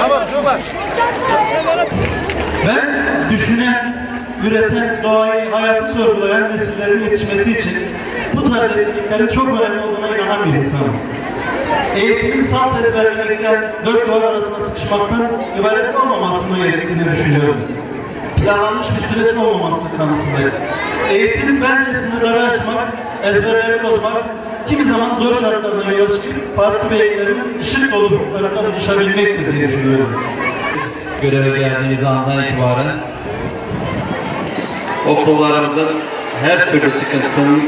Tamam çocuklar. Ben düşünen, üreten, doğayı, hayatı sorgulayan nesillerin yetişmesi için bu tarz etkinliklerin çok önemli olduğuna inanan bir insanım. Eğitimin salt ezberlemekten, dört duvar arasına sıkışmaktan ibaret olmamasını gerektiğini düşünüyorum. Planlanmış bir süreç olmaması kanısındayım. Eğitim bence sınırları aşmak, ezberleri bozmak, kimi zaman zor şartlardan yola çıkıp farklı beyinlerin ışık dolu ufuklarında buluşabilmektir diye düşünüyorum. göreve geldiğimiz andan itibaren okullarımızın her türlü sıkıntısının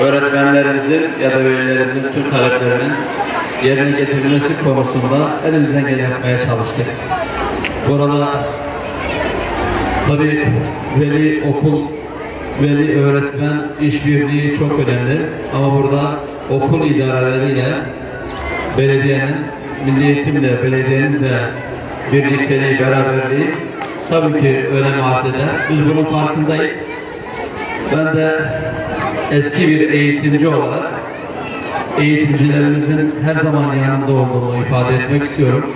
öğretmenlerimizin ya da velilerimizin tüm taleplerinin yerine getirilmesi konusunda elimizden geleni yapmaya çalıştık. Burada tabii veli okul veli öğretmen işbirliği çok önemli ama burada okul idareleriyle belediyenin, milli eğitimle belediyenin de birlikteliği, beraberliği tabii ki önem arz eder. Biz bunun farkındayız. Ben de eski bir eğitimci olarak eğitimcilerimizin her zaman yanında olduğumu ifade etmek istiyorum.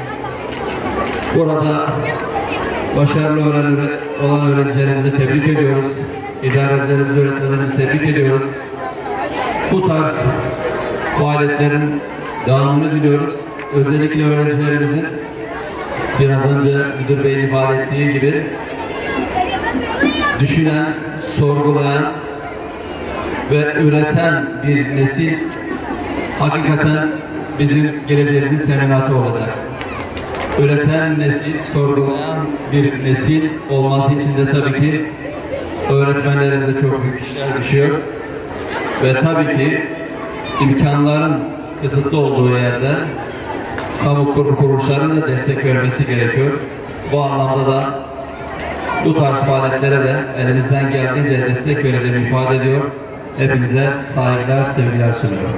Burada başarılı olan, öğrencilerimizi tebrik ediyoruz. İdarecilerimizi, öğretmenlerimizi tebrik ediyoruz. Bu tarz faaliyetlerin devamını diliyoruz. Özellikle öğrencilerimizin biraz önce müdür beyin ifade ettiği gibi düşünen, sorgulayan ve üreten bir nesil hakikaten bizim geleceğimizin teminatı olacak. Üreten nesil, sorgulayan bir nesil olması için de tabii ki öğretmenlerimize çok büyük işler düşüyor. Ve tabii ki imkanların kısıtlı olduğu yerde kamu kurum kuruluşlarının da destek vermesi gerekiyor. Bu anlamda da bu tarz faaliyetlere de elimizden geldiğince destek vereceğimi ifade ediyor. Hepinize saygılar, sevgiler sunuyorum.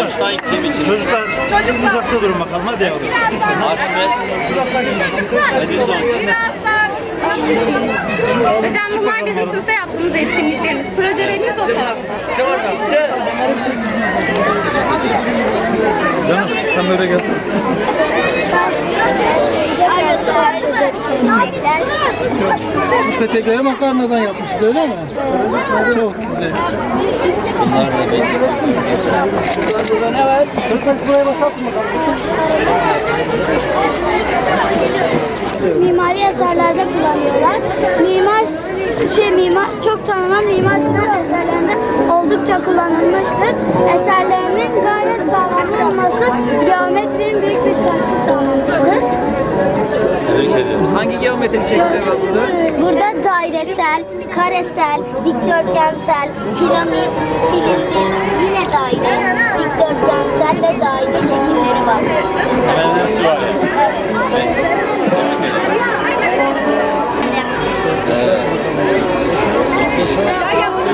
Einstein kemici. Çocuklar siz uzakta durun bakalım hadi yavrum. Ahmet. Edison. Hocam bunlar bizim sınıfta yaptığımız etkinliklerimiz. Projelerimiz o tarafta. Canım sen böyle gelsin. Petekleri makarnadan yapmışız öyle mi? Çok güzel. Bunlar da benim. Buraya bakalım. mimari eserlerde kullanıyorlar. Mimar şey mimar çok tanınan Mimar Sinan eserlerinde oldukça kullanılmıştır. Eserlerinin gayet sağlamlı olması geometrinin büyük bir katkı sağlamıştır. Hangi şekilleri var burada? Dairesel, karesel, dikdörtgensel, piramit, silindir, yine daire, dikdörtgensel ve daire şekilleri var. Hepsi var.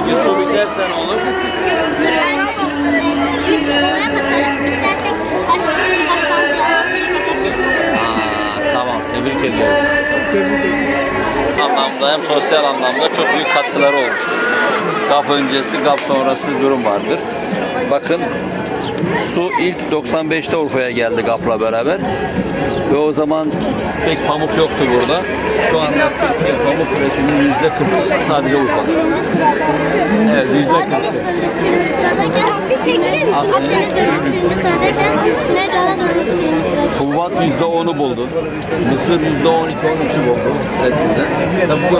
Bir soru dersen olur. Olaya bakarak istersek kaç, kaçtan diğer kaçabiliriz. Aa, tamam tebrik ediyorum. Tebrik ederim. Tamam anlamda hem sosyal anlamda çok büyük katkıları olmuştur. GAP öncesi, GAP sonrası durum vardır. Bakın su ilk 95'te Urfa'ya geldi GAP'la beraber. Ve o zaman pek pamuk yoktu burada. Şu anda Türkiye pamuk üretiminin yüzde 40 sadece Urfa'da. Evet yüzde 40. Akdeniz bölgesi birinci sıradayken bir çekilir misin? Akdeniz bölgesi birinci sıradayken Güneydoğu Anadolu'su birinci sırada. Yüzde 10'u buldu. Mısır yüzde 12-13'ü buldu üretimde. Tabii bu